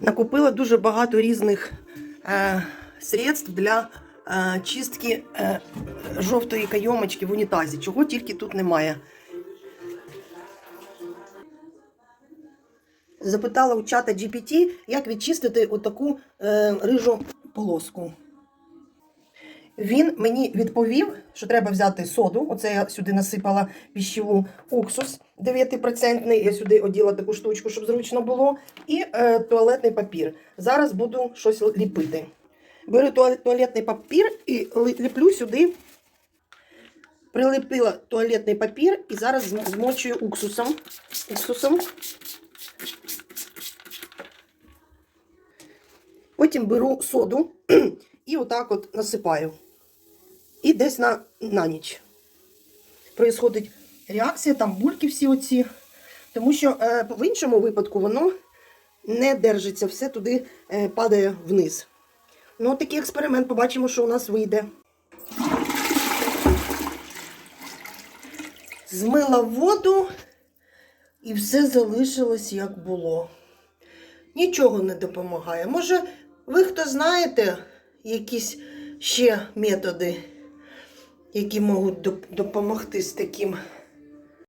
Накупила дуже багато різних е, средств для е, чистки е, жовтої кайомочки в унітазі, чого тільки тут немає. Запитала у чата GPT, як відчистити отаку е, рижу полоску. Він мені відповів, що треба взяти соду. Оце я сюди насипала піщеву уксус 9%. Я сюди оділа таку штучку, щоб зручно було. І е, туалетний папір. Зараз буду щось ліпити. Беру туалетний папір і ліплю сюди. Прилепила туалетний папір і зараз змочую уксусом. уксусом. Потім беру соду і отак от насипаю. І десь на, на ніч. Происходить реакція, там бульки всі оці. Тому що е, в іншому випадку воно не держиться, все туди е, падає вниз. Ну, такий експеримент, побачимо, що у нас вийде. Змила воду і все залишилось як було. Нічого не допомагає. Може, ви хто знаєте якісь ще методи, які можуть доп- допомогти з таким